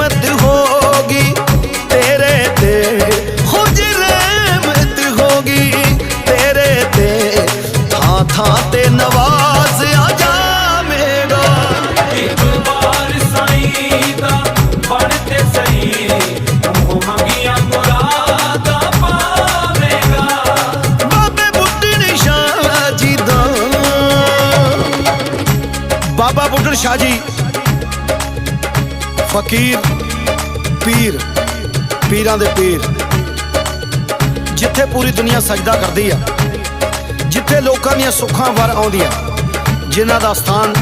ਰਹਿਮਤ ਹੋਗੀ ਤੇਰੇ ਤੇ ਖੁਜ ਰਹਿਮਤ ਹੋਗੀ ਤੇਰੇ ਤੇ ਥਾਂ ਥਾਂ ਤੇ ਨਵਾਜ਼ ਆ ਜਾ ਮੇਰਾ ਇੱਕ ਵਾਰ ਸਾਈਂ ਦਾ ਬਣ ਤੇ ਸਹੀ ਤੂੰ ਮੰਗੀਆਂ ਮੁਰਾਦਾਂ ਪਾਵੇਂਗਾ। ਬਾਬੇ ਬੁੱਢਣ ਸ਼ਾਹ ਜੀ ਦਾ। ਬਾਬਾ ਬੁੱਢਣ ਸ਼ਾਹ ਜੀ ਫਕੀਰ, ਪੀਰ, ਪੀਰਾਂ ਦੇ ਪੀਰ। ਜਿੱਥੇ ਪੂਰੀ ਦੁਨੀਆ ਸਜਦਾ ਕਰਦੀ ਆ, ਜਿੱਥੇ ਲੋਕਾਂ ਦੀਆਂ ਸੁੱਖਾਂ ਵਰ ਆਉਂਦੀਆਂ, ਜਿਨ੍ਹਾਂ ਦਾ ਸਥਾਨ